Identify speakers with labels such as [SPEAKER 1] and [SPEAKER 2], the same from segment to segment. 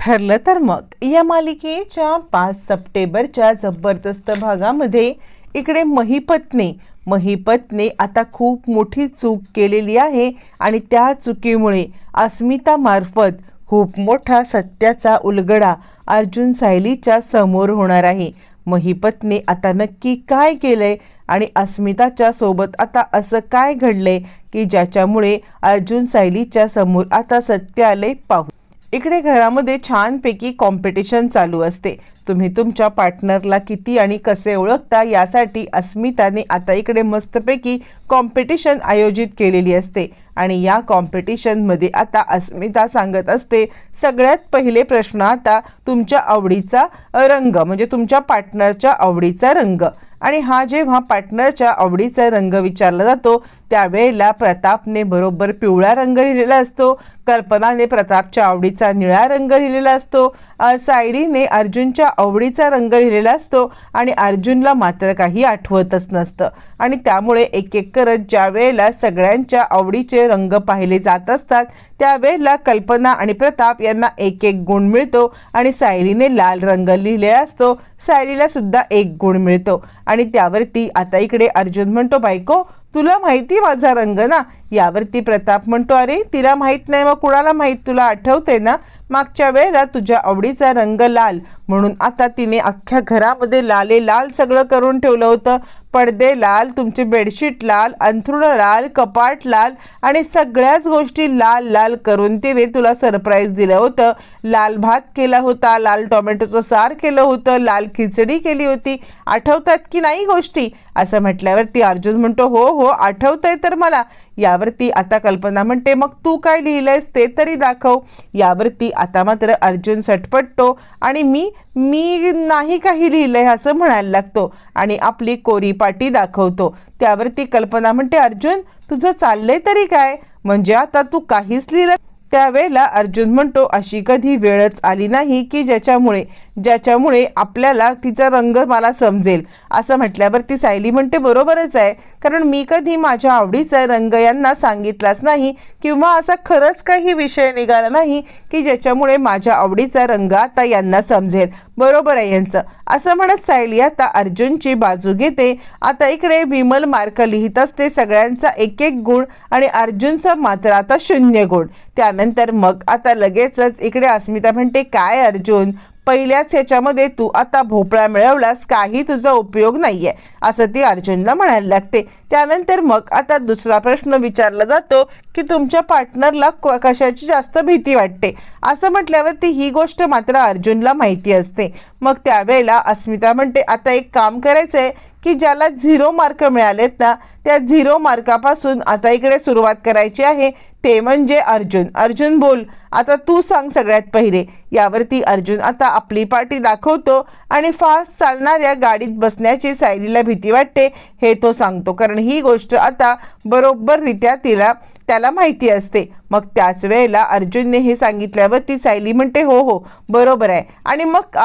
[SPEAKER 1] ठरलं तर मग. या मालिकेच्या पाच सप्टेंबरच्या जबरदस्त भागामध्ये इकडे महिपतने महिपतने आता खूप मोठी चूक केलेली आहे आणि त्या चुकीमुळे अस्मितामार्फत खूप मोठा सत्याचा उलगडा अर्जुन सायलीच्या समोर होणार आहे. महिपतने आता नक्की काय केलंय आणि अस्मिताच्या सोबत आता असं काय घडलंय की ज्याच्यामुळे अर्जुन सायलीच्या समोर आता सत्य आले पाहू. इकडे घरामध्ये छानपैकी कॉम्पिटिशन चालू असते. तुम्ही तुमच्या पार्टनरला किती आणि कसे ओळखता यासाठी अस्मिताने आता इकडे मस्तपैकी कॉम्पिटिशन आयोजित केलेली असते. आणि या कॉम्पिटिशनमध्ये आता अस्मिता सांगत असते सगळ्यात पहिले प्रश्न आता तुमच्या आवडीचा रंग म्हणजे तुमच्या पार्टनरच्या आवडीचा रंग. आणि हा जेव्हा पार्टनरच्या आवडीचा रंग विचारला जातो त्यावेळेला प्रतापने बरोबर पिवळा रंग लिहिलेला असतो कल्पनाने प्रतापच्या आवडीचा निळा रंग लिहिलेला असतो सायरीने अर्जुनच्या आवडीचा रंग लिहिलेला असतो आणि अर्जुनला मात्र काही आठवतच नसतं. आणि त्यामुळे एक एक करत ज्या वेळेला सगळ्यांच्या आवडीचे रंग पाहिले जात असतात त्यावेळेला कल्पना आणि प्रताप यांना एक एक गुण मिळतो आणि सायलीने लाल रंग लिहिलेला असतो. सायलीला सुद्धा एक गुण मिळतो. आणि त्यावरती आता इकडे अर्जुन म्हणतो बायको तुला माहिती माझा रंग ना? यावरती प्रताप म्हणतो अरे तिला माहीत नाही मग कुणाला माहीत? तुला आठवते ना? मागच्या वेळेला तुझ्या आवडीचा रंग लाल. म्हणून आता तिने अख्ख्या घरामध्ये लाले लाल सगळं करून ठेवलं होतं. पडदे लाल तुमची बेडशीट लाल अंथरुण लाल कपाट लाल आणि सगळ्याच गोष्टी लाल लाल करून तिने तुला सरप्राईज दिलं होतं. लाल भात केला होता लाल टोमॅटोचं सार केलं होतं लाल खिचडी केली होती. आठवतात की नाही गोष्टी? असं म्हटल्यावरती अर्जुन म्हणतो हो हो आठवतंय तर मला. यावरती आता कल्पना म्हणते मग तू काय लिहिलंयस ते तरी दाखव. यावरती आता मात्र अर्जुन सटपटतो आणि मी मी नाही काही लिहिलंय असं म्हणायला लागतो आणि आपली कोरी पाटी दाखवतो. त्यावरती कल्पना म्हणते अर्जुन तुझं चाललंय तरी काय? म्हणजे आता तू काहीच लिहिलं त्यावेळेला अर्जुन म्हणतो अशी कधी वेळच आली नाही की ज्याच्यामुळे ज्याच्यामुळे आपल्याला तिचा रंग मला समजेल असं म्हटल्यावर ती सायली म्हणते बरोबरच आहे. कारण मी कधी माझ्या आवडीचा रंग यांना सांगितलाच नाही किंवा असा खरंच काही विषय निघाला नाही की ज्याच्यामुळे माझ्या आवडीचा रंग आता यांना समजेल. बरोबर आहे यांचं. असं म्हणत सायली आता अर्जुनची बाजू घेते. आता इकडे विमल मार्क लिहित असते सगळ्यांचा एक एक गुण आणि अर्जुनचा मात्र आता शून्य गुण. त्यानंतर मग आता लगेचच इकडे अस्मिता म्हणते काय अर्जुन? पहिल्याच ह्याच्यामध्ये तू आता भोपळा मिळवलास काही तुझा उपयोग नाही आहे असं ती अर्जुनला म्हणायला लागते. त्यानंतर मग आता दुसरा प्रश्न विचारला जातो की तुमच्या पार्टनरला कशाची जास्त भीती वाटते? असं म्हटल्यावरती ही गोष्ट मात्र अर्जुनला माहिती असते. मग त्यावेळेला अस्मिता म्हणते आता एक काम करायचं आहे की ज्याला झिरो मार्क मिळालेत ना त्या झिरो मार्कापासून आता इकडे सुरुवात करायची आहे. ते म्हणजे अर्जुन. अर्जुन बोल आता तू सांग सगळ्यात पहिले. यावरती अर्जुन आता आपली पार्टी दाखवतो आणि फास्ट चालणाऱ्या गाडीत बसण्याची सायलीला भीती वाटते हे तो सांगतो. कारण ही गोष्ट आता बरोबररित्या तिला त्याला माहिती असते. मग त्याच वेळेला अर्जुनने हे सांगितल्यावर ती सायली म्हणते हो हो बरोबर आहे. आणि मग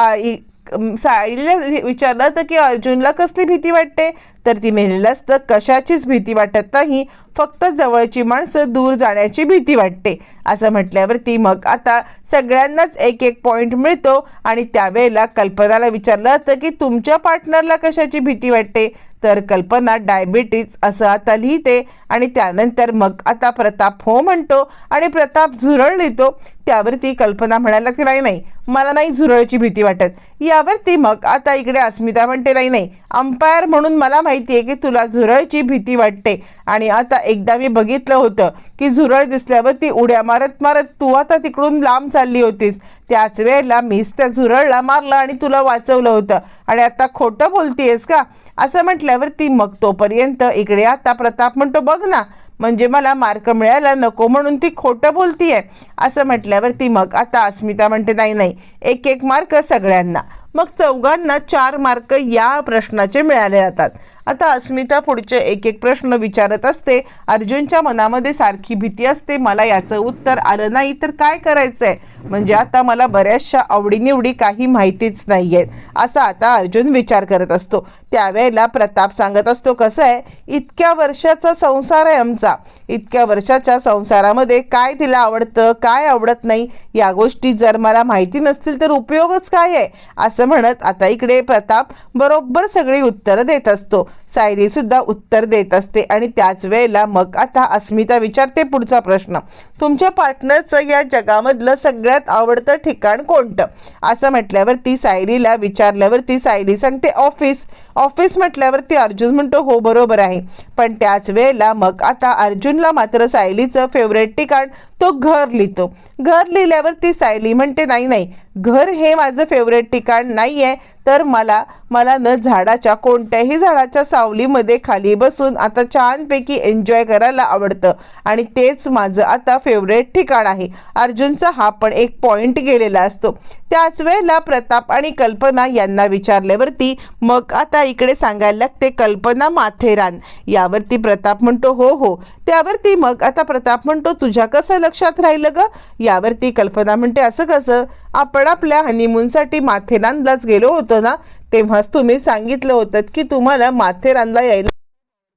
[SPEAKER 1] सायलीला विचारलं होतं की अर्जुनला कसली भीती वाटते? तर ती म्हणलेलं असतं. कशाचीच भीती वाटत नाही. फक्त जवळची माणसं दूर जाण्याची भीती वाटते. असं म्हटल्यावरती मग आता सगळ्यांनाच एक एक पॉईंट मिळतो. आणि त्यावेळेला कल्पनाला विचारलं जातं की तुमच्या पार्टनरला कशाची भीती वाटते? तर कल्पना डायबिटीज असं आता लिहिते. आणि त्यानंतर मग आता प्रताप हो म्हणतो आणि प्रताप झुरळ लिहितो. त्यावरती कल्पना म्हणायला लागते नाही नाही मला नाही झुरळची भीती वाटत. यावरती मग आता इकडे अस्मिता म्हणते नाही नाही अंपायर म्हणून मला माहिती आहे की तुला झुरळची भीती वाटते. आणि आता एकदा मी बघितलं होतं की झुरळ दिसल्यावर ती उड्या मारत मारत तू आता तिकडून लांब चालली होतीस. त्याच वेळेला मीच त्या झुरळला मारलं आणि तुला वाचवलं होतं. आणि आता खोटं बोलतीयस का? असं म्हटल्यावर ती मग तोपर्यंत इकडे आता प्रताप म्हणतो बघ ना म्हणजे मला मार्क मिळायला नको म्हणून ती खोटं बोलतीये. असं म्हटल्यावर ती मग आता अस्मिता म्हणते नाही नाही एक एक मार्क सगळ्यांना. मग चौघांना चार मार्क या प्रश्नाचे मिळाले जातात. आता अस्मिता पुढचे एक एक प्रश्न विचारत असते. अर्जुनच्या मनामध्ये सारखी भीती असते. मला याचं उत्तर आलं नाही तर काय करायचंय? म्हणजे आता मला बऱ्याचशा आवडीनिवडी काही माहितीच नाही आहेत असा आता अर्जुन विचार करत असतो. त्यावेळेला प्रताप सांगत असतो कसं आहे? इतक्या वर्षाचा संसार आहे आमचा. इतक्या वर्षाच्या संसारामध्ये काय तिला आवडतं काय आवडत नाही? या गोष्टी जर मला माहिती नसतील तर उपयोगच काय आहे? असं म्हणत आता इकडे प्रताप बरोबर सगळी उत्तरं देत असतो. सायली सुद्धा उत्तर देत असते. आणि त्याच वेळेला मग आता अस्मिता विचारते पुढचा प्रश्न. तुमच्या पार्टनरचं या जगामधलं सगळ्यात आवडतं ठिकाण कोणतं? असं म्हटल्यावरती सायलीला विचारल्यावरती सायली सांगते ऑफिस. ऑफिस म्हटल्यावरती अर्जुन म्हणतो हो बरोबर आहे. पण त्याच वेळेला मग आता अर्जुनला मात्र सायलीचं फेवरेट ठिकाण तो घर लिहितो. घर लिहिल्यावरती सायली म्हणते नाही नाही. घर हे माझं फेवरेट ठिकाण नाही आहे तर मला मला न झाडाच्या कोणत्याही झाडाच्या सावलीमध्ये खाली बसून आता छानपैकी एन्जॉय करायला आवडतं. आणि तेच माझं आता फेवरेट ठिकाण आहे. अर्जुनचा हा पण एक पॉईंट गेलेला असतो. त्याच वेळेला प्रताप आणि कल्पना यांना विचारल्यावरती मग आता इकडे सांगायला लागते कल्पना माथेरान. यावरती प्रताप म्हणतो हो हो. त्यावरती मग आता प्रताप म्हणतो तुझ्या कसं लक्षात राहिलं ग? यावरती कल्पना म्हणते असं कसं? आपण आपल्या हनीमूनसाठी माथेरानलाच गेलो होतो ना? तेव्हाच तुम्ही सांगितलं होतं की तुम्हाला माथेरानला यायला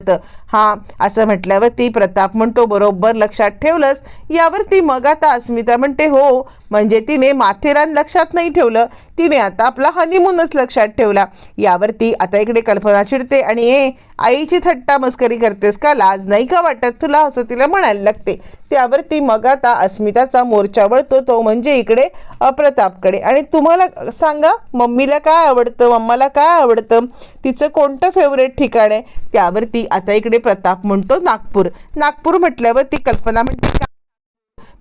[SPEAKER 1] होतं. हा असं म्हटल्यावरती प्रताप म्हणतो बरोबर लक्षात ठेवलंस. यावरती मग आता अस्मिता म्हणते हो. म्हणजे तिने माथेरान लक्षात नाही ठेवलं. तिने आता आपला हनीमूनच लक्षात ठेवला. यावरती आता इकडे कल्पना चिडते आणि ए आईची थट्टा मस्करी करतेस का? लाज नाही का वाटत तुला? असं तिला म्हणायला लागते. त्यावरती मग आता अस्मिताचा मोर्चा वळतो. तो म्हणजे इकडे अप्रतापकडे आणि तुम्हाला सांगा मम्मीला काय आवडतं? मम्माला काय आवडतं? तिचं कोणतं फेवरेट ठिकाण आहे? त्यावरती आता इकडे प्रताप म्हणतो नागपूर. नागपूर म्हटल्यावर ती कल्पना म्हणते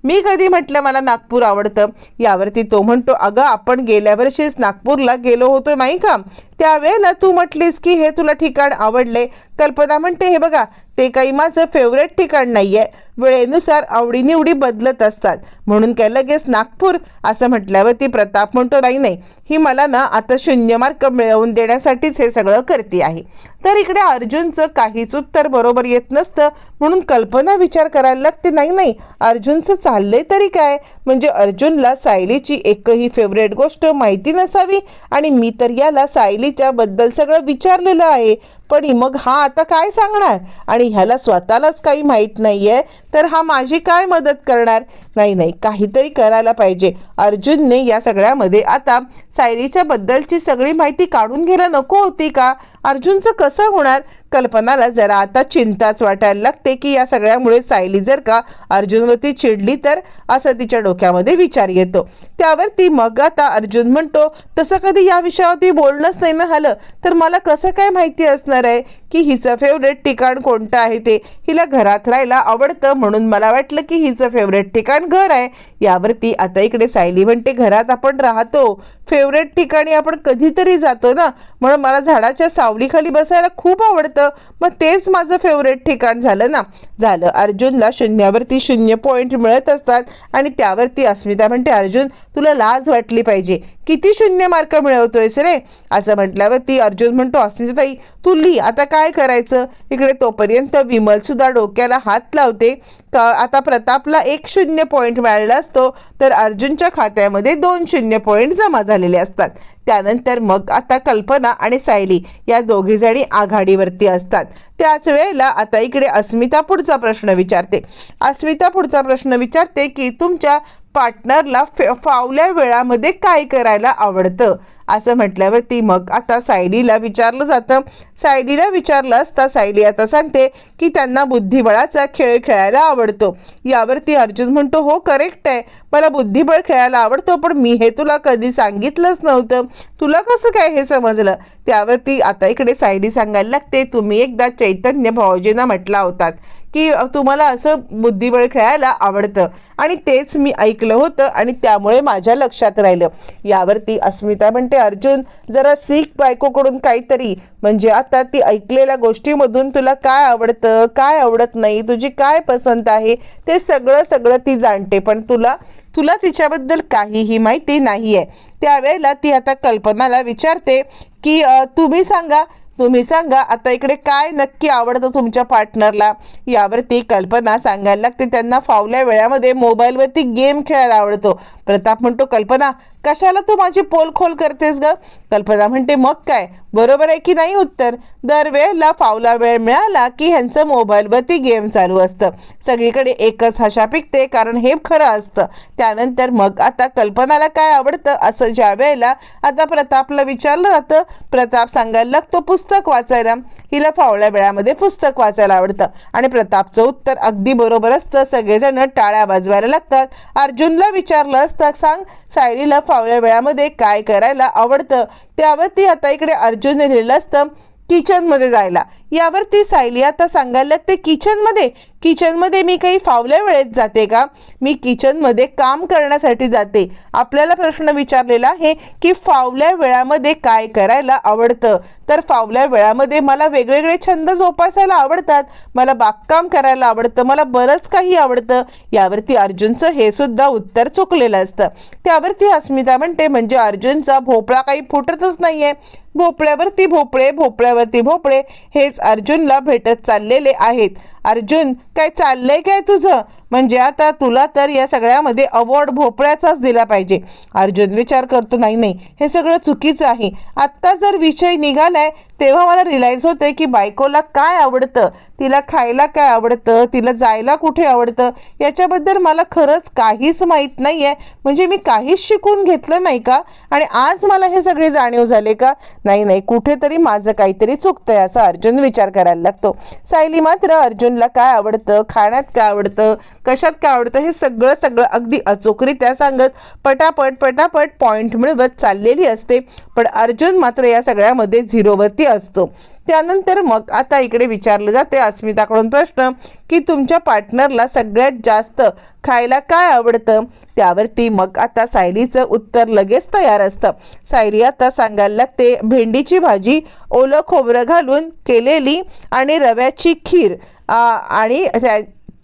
[SPEAKER 1] मी कधी म्हटलं मला नागपूर आवडतं? यावरती तो म्हणतो अगं आपण गेल्या वर्षीच नागपूरला गेलो होतो नाही का? त्यावेळेला तू म्हटलीस की हे तुला ठिकाण आवडले. कल्पना म्हणते हे बघा ते काही माझं फेवरेट ठिकाण नाही आहे वेळेनुसार आवडीनिवडी बदलत असतात. म्हणून काय लगेच नागपूर? असं म्हटल्यावर ती प्रताप म्हणतो नाही नाही. ही मला ना आता शून्य मार्क मिळवून देण्यासाठीच हे सगळं करते आहे. तर इकडे अर्जुनचं काहीच उत्तर बरोबर येत नसतं. म्हणून कल्पना विचार करायला लागते नाही नाही. अर्जुनचं चाललंय तरी काय? म्हणजे अर्जुनला सायलीची एकही फेवरेट गोष्ट माहिती नसावी आणि मी तर याला सायली सायलीच्या बद्दल सगळं विचारलेलं आहे. पण मग हा आता काय सांगणार? आणि ह्याला स्वतःलाच काही माहीत नाही आहे तर हा माझी काय मदत करणार? नाही नाही. काहीतरी करायला पाहिजे. अर्जुनने या सगळ्यामध्ये आता सायलीच्या बद्दलची सगळी माहिती काढून घ्यायला नको होती का? अर्जुनचं कसं होणार? कल्पनाला जरा आता चिंताच वाटायला लागते की या सगळ्यामुळे सायली जर का अर्जुनवरती चिडली तर असं तिच्या डोक्यामध्ये विचार येतो. त्यावर ती मग आता अर्जुन म्हणतो तसं कधी या विषयावरती बोलणंच नाही ना झालं तर मला कसं काय माहिती असणार आहे की हिचं फेवरेट ठिकाण कोणतं आहे ते? हिला घरात राहायला आवडतं म्हणून मला वाटलं की हिचं फेवरेट ठिकाण घर आहे. यावरती आता इकडे सायली म्हणते घरात आपण राहतो. फेवरेट ठिकाणी आपण कधीतरी जातो ना? म्हणून मला झाडाच्या सावलीखाली बसायला खूप आवडतं. मग तेच माझं फेवरेट ठिकाण झालं ना? झालं. अर्जुनला शून्यावरती शून्य पॉईंट मिळत असतात आणि त्यावरती अस्मिता म्हणते अर्जुन तुला लाज वाटली पाहिजे. किती शून्य मार्क मिळवतोयस रे? असं म्हटल्यावरती अर्जुन म्हणतो अस्मिताताई तू लिही आता काय करायचं? इकडे तोपर्यंत विमल सुद्धा डोक्याला हात लावते. का आता प्रतापला एक शून्य पॉईंट मिळालेला असतो तर अर्जुनच्या खात्यामध्ये दोन शून्य पॉईंट जमा झालेले असतात. त्यानंतर मग आता कल्पना आणि सायली या दोघीजणी आघाडीवरती असतात. त्याच वेळेला आता इकडे अस्मिता पुढचा प्रश्न विचारते. अस्मिता पुढचा प्रश्न विचारते की तुमच्या पार्टनरला फे फावल्या वेळामध्ये काय करायला आवडतं? असं म्हटल्यावरती मग आता सायलीला विचारलं जातं. सायलीला विचारलं असता सायली आता सांगते की त्यांना बुद्धिबळाचा खेळ खेळायला आवडतो. यावरती अर्जुन म्हणतो हो करेक्ट आहे. मला बुद्धिबळ खेळायला आवडतो पण मी हे तुला कधी सांगितलंच नव्हतं. तुला कसं काय हे समजलं? त्यावरती आता इकडे सायली सांगायला लागते तुम्ही एकदा चैतन्य भाऊजींना म्हटला होतात. की तुम्हाला असं बुद्धिबळ खेळायला आवडतं. आणि तेच मी ऐकलं होतं आणि त्यामुळे माझ्या लक्षात राहिलं. यावरती अस्मिता म्हणते अर्जुन जरा सीख बायकोकडून काहीतरी. म्हणजे आता ती ऐकलेल्या गोष्टीमधून तुला काय आवडतं? काय आवडत नाही? तुझी काय पसंत आहे? ते सगळं सगळं ती जाणते. पण तुला तुला तिच्याबद्दल काहीही माहिती नाही आहे त्यावेळेला ती आता कल्पनाला विचारते की तुम्ही सांगा तुम्ही सांगा आता इकडे काय नक्की आवडतं तुमच्या पार्टनरला यावरती कल्पना सांगायला लागते. त्यांना फावल्या वेळामध्ये मोबाईलवरती गेम खेळायला आवडतो. प्रताप म्हणतो कल्पना कशाला तू माझी पोल खोल करतेस ग? कल्पना म्हणते मग काय? बरोबर आहे की नाही उत्तर? दरवेळेला फावला वेळ मिळाला की ह्यांचं मोबाईलवरती गेम चालू असतं. सगळीकडे एकच हशा पिकते कारण हे खरं असतं. त्यानंतर मग आता कल्पनाला काय आवडतं असं ज्या वेळेला आता प्रतापला विचारलं जातं प्रताप सांगायला लागतो पुस्तक वाचायला. हिला फावल्या वेळामध्ये पुस्तक वाचायला आवडतं. आणि प्रतापचं उत्तर अगदी बरोबर असतं. सगळेजण टाळ्या वाजवायला लागतात. अर्जुनला विचारलं असतं सांग सायलीला फावल्या वेळामध्ये काय करायला आवडतं? त्यावरती आता इकडे अर्जुनने लिहिलं असतं किचनमध्ये जायला. यावरती सायली आता सांगायला लागते किचनमध्ये किचनमध्ये मी काही फावल्या वेळेत जाते का? मी किचनमध्ये काम करण्यासाठी जाते. आपल्याला प्रश्न विचारलेला आहे की फावल्या वेळामध्ये काय करायला आवडतं? तर फावल्या वेळामध्ये मला वेगवेगळे छंद जोपासायला आवडतात. मला बागकाम करायला आवडतं. मला बरंच काही आवडतं. यावरती अर्जुनचं हे सुद्धा उत्तर चुकलेलं असतं. त्यावरती अस्मिता म्हणते म्हणजे अर्जुनचा भोपळा काही फुटतच नाही आहे भोपळ्यावरती भोपळे भोपळ्यावरती भोपळे. हेच अर्जुनला भेटत चाललेले आहेत. अर्जुन काय चाललंय काय तुझं? म्हणजे आता तुला तर या सगळ्यामध्ये अवॉर्ड भोपळ्याचाच दिला पाहिजे. अर्जुन विचार करतो नाही नाही हे सगळं चुकीचं आहे. आत्ता जर विषय निघालाय तेव्हा मला रिलाईज होते की बायकोला काय आवडतं? तिला खायला काय आवडतं? तिला जायला कुठे आवडतं? याच्याबद्दल मला खरंच काहीच माहीत नाही आहे म्हणजे मी काहीच शिकून घेतलं नाही का? आणि आज मला हे सगळे जाणीव झाले का? नाही नाही कुठेतरी माझं काहीतरी चुकतंय असा अर्जुन विचार करायला लागतो. सायली मात्र अर्जुनला काय आवडतं? खाण्यात काय आवडतं? कशात काय आवडतं? हे सगळं सगळं अगदी अचूकरित्या सांगत पटापट पटापट पॉईंट मिळवत चाललेली असते. पण अर्जुन मात्र या सगळ्यामध्ये झिरोवरती असतो. त्यानंतर मग आता इकडे विचारलं जाते अस्मिताकडून प्रश्न की तुमच्या पार्टनरला सगळ्यात जास्त खायला काय आवडतं? त्यावरती मग आता सायलीचं उत्तर लगेच तयार असतं. सायली आता सांगायला लागते भेंडीची भाजी ओलं खोबरं घालून केलेली आणि रव्याची खीर आणि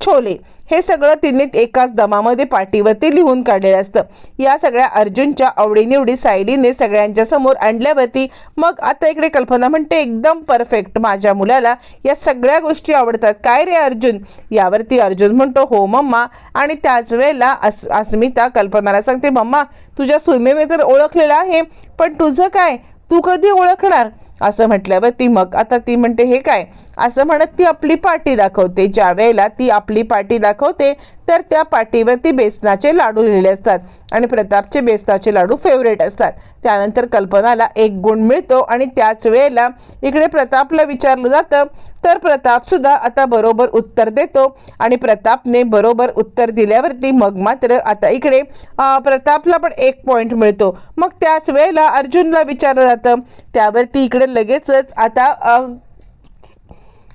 [SPEAKER 1] छोले. हे सगळं तिने एकाच दमामध्ये पाठीवरती लिहून काढलेलं असतं. या सगळ्या अर्जुनच्या आवडीनिवडी सायलीने सगळ्यांच्या समोर आणल्यावरती मग आता इकडे कल्पना म्हणते एकदम परफेक्ट माझ्या मुलाला या सगळ्या गोष्टी आवडतात. काय रे अर्जुन? यावरती अर्जुन म्हणतो हो मम्मा. आणि त्याच वेळेला अस अस्मिता कल्पनाला सांगते मम्मा तुझ्या सुमेने तर ओळखलेलं आहे पण तुझं काय? तू कधी ओळखणार? असं म्हटल्यावर ती मग आता ती म्हणते हे काय? असं म्हणत ती आपली पाटी दाखवते. ज्या वेळेला ती आपली पाटी दाखवते तर त्या पाटीवरती बेसनाचे लाडू लिहिले असतात. आणि प्रतापचे बेसनाचे लाडू फेवरेट असतात. त्यानंतर कल्पनाला एक गुण मिळतो आणि त्याच वेळेला इकडे प्रतापला विचारलं जातं तर प्रताप सुद्धा आता बरोबर उत्तर देतो आणि प्रतापने बरोबर उत्तर दिल्यावरती मग मात्र आता इकडे प्रतापला पण एक पॉईंट मिळतो. मग त्याच वेळेला अर्जुनला विचारलं जातं. त्यावरती इकडे लगेचच आता अं,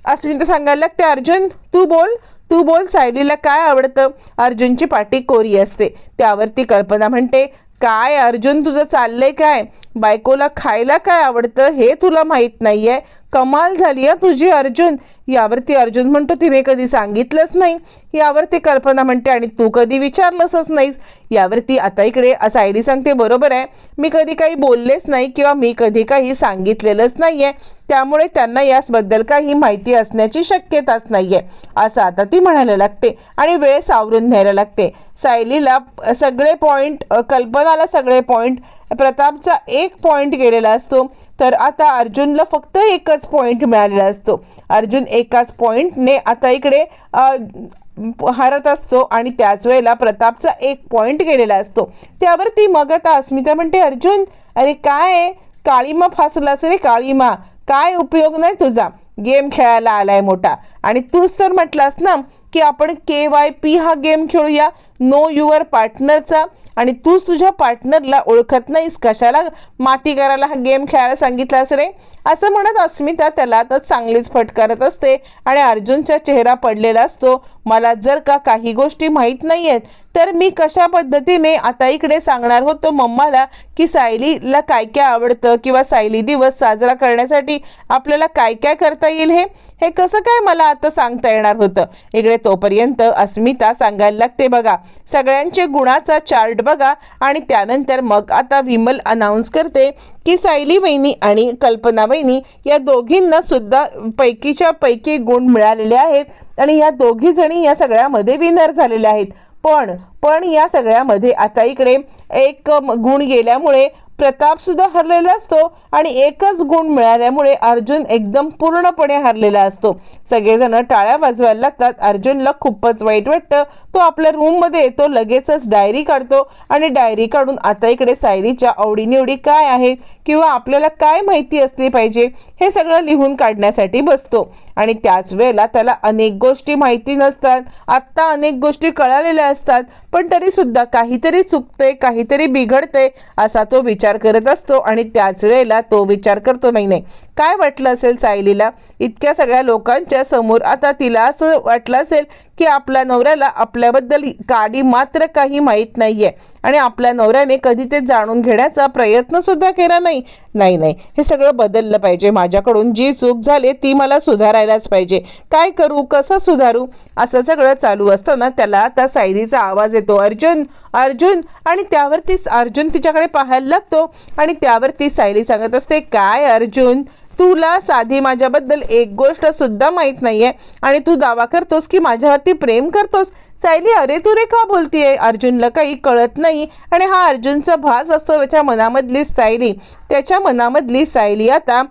[SPEAKER 1] अस्मिता सांगायला लागते अर्जुन तू बोल. तू बोल सायलीला काय आवडतं? अर्जुनची पाठी कोरी असते. त्यावरती कल्पना म्हणते काय अर्जुन तुझं चाललंय काय? बायकोला खायला काय आवडतं? हे तुला माहीत नाही आहे कमाल झाली आहे तुझी अर्जुन. यावरती अर्जुन म्हणतो तिने कधी सांगितलंच नाही. यावरती कल्पना म्हणते आणि तू कधी विचारलंसच नाहीस. यावरती आता इकडे सायली सांगते बरोबर आहे. मी कधी काही बोललेच नाही किंवा मी कधी काही सांगितलेलंच नाही आहे त्यामुळे त्यांना याबद्दल काही माहिती असण्याची शक्यताच नाही आहे असं आता ती म्हणायला लागते आणि वेळ सावरून न्यायला लागते. सायलीला सगळे पॉईंट कल्पनाला सगळे पॉईंट प्रतापचा एक पॉईंट गेलेला असतो तर आता अर्जुनला फक्त एकच पॉईंट मिळालेला असतो. अर्जुन एकाच पॉईंटने आता इकडे हरत हारत असतो आणि त्याच वेळेला प्रतापचा एक पॉईंट गेलेला असतो. त्यावरती मग आता अस्मिता म्हणते अर्जुन अरे काय काळीमा काळीमा फासलास रे काळीमा. काय उपयोग नाही तुझा? गेम खेळायला आलाय मोठा. आणि तूच तर म्हटलास ना की आपण के वाय पी हा गेम खेळूया. नो युअर पार्टनरचा. आणि तूच तुझ्या पार्टनरला ओळखत नाहीस. कशाला माती करायला हा गेम खेळायला सांगितलास रे? असं म्हणत अस्मिता त्याला तर चांगलीच फटकारत असते. आणि अर्जुनचा चेहरा पडलेला असतो. मला जर का काही गोष्टी माहीत नाही आहेत तर मी कशा पद्धतीने आता इकडे सांगणार होतो मम्माला की सायलीला काय काय आवडतं किंवा सायली दिवस साजरा करण्यासाठी आपल्याला काय काय करता येईल हे? हे कसं काय मला आता सांगता येणार होतं? इकडे तोपर्यंत अस्मिता सांगायला लागते बघा. सगळ्यांचे गुणाचा चार्ट बघा आणि त्यानंतर मग आता विमल अनाऊन्स करते की सायली वहिनी आणि कल्पना वहिनी या दोघींना सुद्धा पैकीच्या पैकी गुण मिळालेले आहेत आणि या दोघीजणी या सगळ्यामध्ये विनर झालेल्या आहेत. पण पण या सगळ्यामध्ये आता इकडे एक गुण गेल्यामुळे प्रतापसुद्धा हरलेला असतो आणि एकच गुण मिळाल्यामुळे अर्जुन एकदम पूर्णपणे हरलेला असतो. सगळेजण टाळ्या वाजवायला लागतात. अर्जुनला खूपच वाईट वाटतं. तो आपल्या रूममध्ये येतो लगेचच डायरी काढतो आणि डायरी काढून आता इकडे सायरीच्या आवडीनिवडी काय आहेत? किंवा आपल्याला काय माहिती असली पाहिजे हे सगळं लिहून काढण्यासाठी बसतो. आणि त्याच वेळेला त्याला अनेक गोष्टी माहिती नसतात. आत्ता अनेक गोष्टी कळालेल्या असतात पण तरीसुद्धा काहीतरी चुकते काहीतरी बिघडते असा तो विचार करत असतो आणि त्याच वेळेला तो विचार करतो नाही नाही काय वाटलं असेल सायलीला? इतक्या सगळ्या लोकांच्या समोर आता तिला असं वाटलं असेल की आपल्या नवऱ्याला आपल्याबद्दल काडी मात्र काही माहीत नाही आहे आणि आपल्या नवऱ्याने कधी ते जाणून घेण्याचा प्रयत्नसुद्धा केला नाही. नाही नाही. हे सगळं बदललं पाहिजे. माझ्याकडून जी चूक झाली ती मला सुधारायलाच पाहिजे. काय करू? कसं सुधारू? असं सगळं चालू असताना त्याला आता सायलीचा आवाज येतो. अर्जुन अर्जुन. आणि त्यावरती अर्जुन तिच्याकडे पाहायला लागतो. आणि त्यावरती सायली सांगत असते काय अर्जुन? तुला साधी माझ्याबद्दल एक गोष्ट सुद्धा माहीत नाहीये. आणि तू दावा करतोस की माझ्यावरती प्रेम करतोस? सायली अरे तू रे का बोलतीये? अर्जुनला काही कळत नाही. आणि हा अर्जुनचा भास असतो त्याच्या मनामधली सायली. त्याच्या मनामधली सायली आता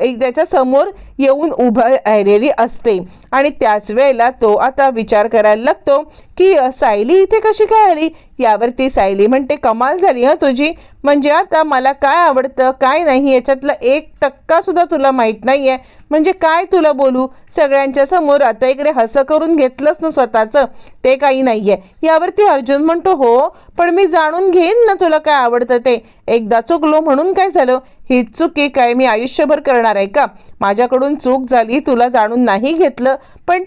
[SPEAKER 1] एक त्याच्यासमोर येऊन उभं राहिलेली असते. आणि त्याच वेळेला तो आता विचार करायला लागतो की सायली इथे कशी काय आली? यावरती सायली म्हणते कमाल झाली हं तुझी. म्हणजे आता मला काय आवडतं काय नाही याच्यातलं एक टक्का सुद्धा तुला माहीत नाही आहे म्हणजे काय तुला बोलू? सगळ्यांच्या समोर आता इकडे हसं करून घेतलंच ना स्वतःचं. ते काही नाही आहे यावरती अर्जुन म्हणतो हो पण मी जाणून घेईन ना तुला काय आवडतं ते. एकदा चुकलो म्हणून काय झालं? ही चुकी काय मी आयुष्यभर करणार आहे का? माझ्याकडून चूक झाली तुला जाणून नाही घेतलं. पण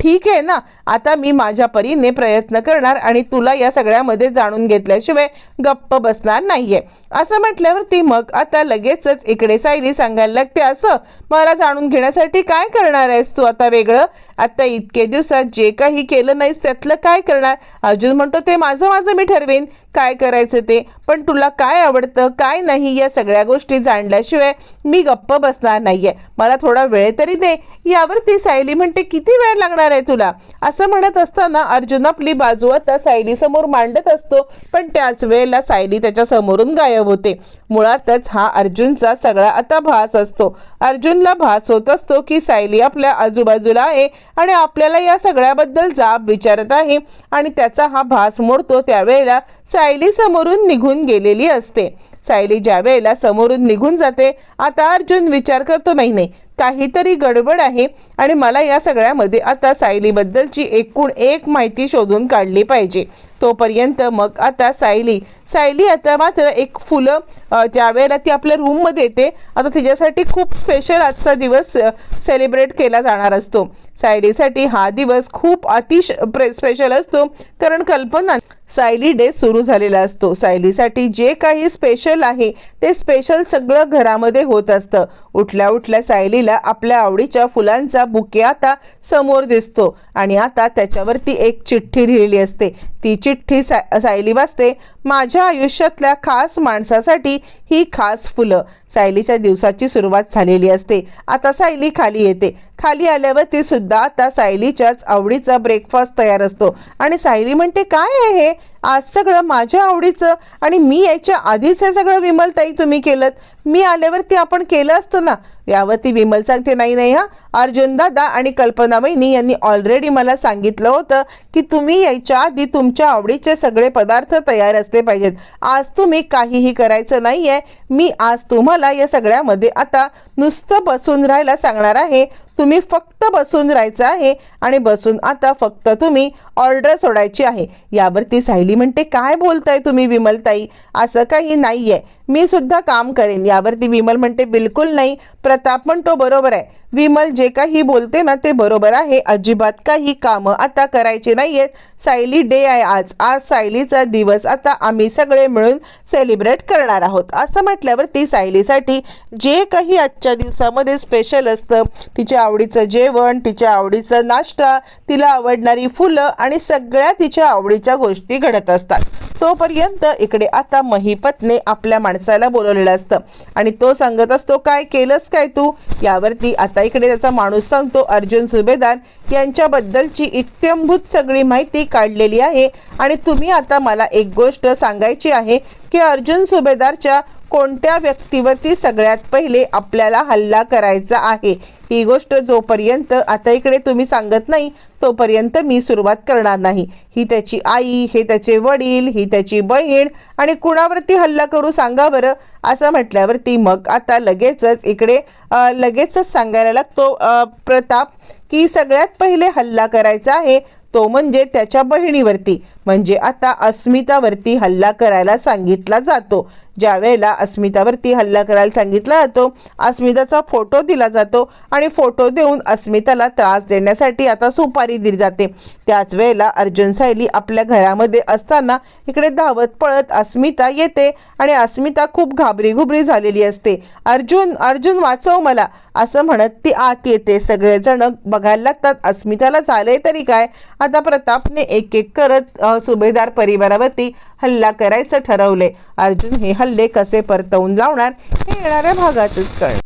[SPEAKER 1] ठीक आहे ना? आता मी माझ्या परीने प्रयत्न करणार आणि तुला या सगळ्यामध्ये जाणून घेतल्याशिवाय गप्प बसणार नाहीये. असं म्हटल्यावरती मग आता लगेचच इकडे सायली सांगायला लागते असं? मला जाणून घेण्यासाठी काय करणार आहेस तू आता वेगळं? आता इतके दिवसात जे काही केलं नाहीस त्यातलं काय करणार? अर्जुन म्हणतो ते माझं माझं मी ठरवेन. काय करायचं ते? पण तुला काय आवडतं काय नाही या सगळ्या गोष्टी जाणल्याशिवाय मी गप्प बसणार नाहीये. मला थोडा वेळ तरी दे. यावरती सायली म्हणते किती वेळ लागणार आहे तुला? असं म्हणत असताना अर्जुन आपली बाजू आता सायलीसमोर मांडत असतो पण त्याच वेळेला सायली त्याच्या समोरून गायब होते. मुळातच हा अर्जुनचा सगळा आता भास असतो. अर्जुनला भास होत असतो की सायली आपल्या आजूबाजूला आहे आणि आपल्याला या सगळ्याबद्दल जाब विचारत आहे आणि त्याचा हा भास मोडतो त्यावेळेला सायली समोरून निघून गेलेली असते. सायली ज्या वेळेला समोरून निघून जाते आता अर्जुन विचार करतो नाही नाही काहीतरी गडबड आहे आणि मला या सगळ्यामध्ये आता सायलीबद्दलची एकूण एक माहिती शोधून काढली पाहिजे. तोपर्यंत मग आता सायली सायली आता मात्र एक फुलं ज्या वेळेला ती आपल्या रूममध्ये येते आता तिच्यासाठी खूप स्पेशल आजचा दिवस सेलिब्रेट केला जाणार असतो. सायलीसाठी हा दिवस खूप अतिश प्रे स्पेशल असतो कारण कल्पना सायली डे सुरू झालेला असतो. सायलीसाठी जे काही स्पेशल आहे ते स्पेशल सगळं घरामध्ये होत असतं. उठल्या उठल्या सायलीला आपल्या आवडीच्या फुलांचा बुके आता समोर दिसतो आणि आता त्याच्यावरती एक चिठ्ठी लिहिलेली असते. ती चिठ्ठी सा सायली वाचते माझ्या आयुष्यातल्या खास माणसासाठी ही खास फुलं सायलीच्या दिवसाची सुरुवात झालेली असते. आता सायली खाली येते. खाली आल्यावर ती सुद्धा आता सायलीच्याच आवडीचा ब्रेकफास्ट तयार असतो. आणि सायली म्हणते काय आहे हे? आज सगळं माझ्या आवडीचं आणि मी यायच्या आधीच हे सगळं विमलताई तुम्ही केलं मी आल्यावरती आपण केलं असतं ना? यावरती विमल सांगते नाही नाही हा. अर्जुन दादा आणि कल्पना वहिनी यांनी ऑलरेडी मला सांगितलं होतं की तुम्ही यायच्या आधी तुमच्या आवडीचे सगळे पदार्थ तयार असले पाहिजेत. आज तुम्ही काहीही करायचं नाही आहे मी आज तुम्हाला या सगळ्यामध्ये आता नुसतं बसून राहायला सांगणार आहे. तुम्ही फक्त बसून राहायचं आहे आणि बसून आता फक्त तुम्ही ऑर्डर सोडायची आहे. यावरती सायली म्हणते काय बोलताय तुम्ही विमलताई? असं काही नाही आहे मी सुद्धा काम करेन. यावरती विमल म्हणते बिलकुल नाही. प्रताप म्हणतो बरोबर आहे. विमल जे काही बोलते ना ते बरोबर आहे. अजिबात काही कामं आता करायची नाहीयेत. सायली डे आहे आज. आज सायलीचा दिवस. आता आम्ही सगळे मिळून सेलिब्रेट करणार आहोत. असं म्हटल्यावरती सायलीसाठी जे काही आजच्या दिवसामध्ये स्पेशल असतं तिच्या आवडीचं जेवण तिच्या आवडीचं नाश्ता तिला आवडणारी फुलं आणि सगळ्या तिच्या आवडीच्या गोष्टी घडत असतात. तोपर्यंत इकडे आता महिपतने आपल्या माणसाला बोलवलेलं असतं. आणि तो सांगत असतो काय केलंस काय तू? यावरती आता इकडे त्याचा माणूस सांगतो अर्जुन सुभेदार यांच्याबद्दलची इत्यंभूत सगळी माहिती काढलेली आहे आणि तुम्ही आता मला एक गोष्ट सांगायची आहे की अर्जुन सुभेदारच्या कोणत्या व्यक्तीवरती सगळ्यात पहिले आपल्याला हल्ला करायचा आहे? ही गोष्ट जोपर्यंत आता इकडे तुम्ही सांगत नाही तोपर्यंत मी सुरुवात करणार नाही. ही त्याची आई हे त्याचे वडील ही त्याची बहीण आणि कुणावरती हल्ला करू सांगा बरं? असं म्हटल्यावरती मग आता लगेचच इकडे लगेचच सांगायला लागतो प्रताप की सगळ्यात पहिले हल्ला करायचा आहे तो म्हणजे त्याच्या बहिणीवरती. म्हणजे आता अस्मितावरती हल्ला करायला सांगितला जातो. ज्यावेळेला अस्मितावरती हल्ला करायला सांगितला जातो अस्मिताचा फोटो दिला जातो आणि फोटो देऊन अस्मिताला त्रास देण्यासाठी आता सुपारी दिली जाते. त्याच वेळेला अर्जुन सायली आपल्या घरामध्ये असताना इकडे धावत पळत अस्मिता येते आणि अस्मिता खूप घाबरी घुबरी झालेली असते. अर्जुन अर्जुन वाचव मला असं म्हणत ती आत येते. सगळेजण बघायला लागतात अस्मिताला झालंय तरी काय? आता प्रतापने एक एक करत सुभेदार परिवारावरती हल्ला करायचं ठरवले अर्जुन हे हल्ले कसे परतवून लावणार हे येणाऱ्या भागातच कळणार.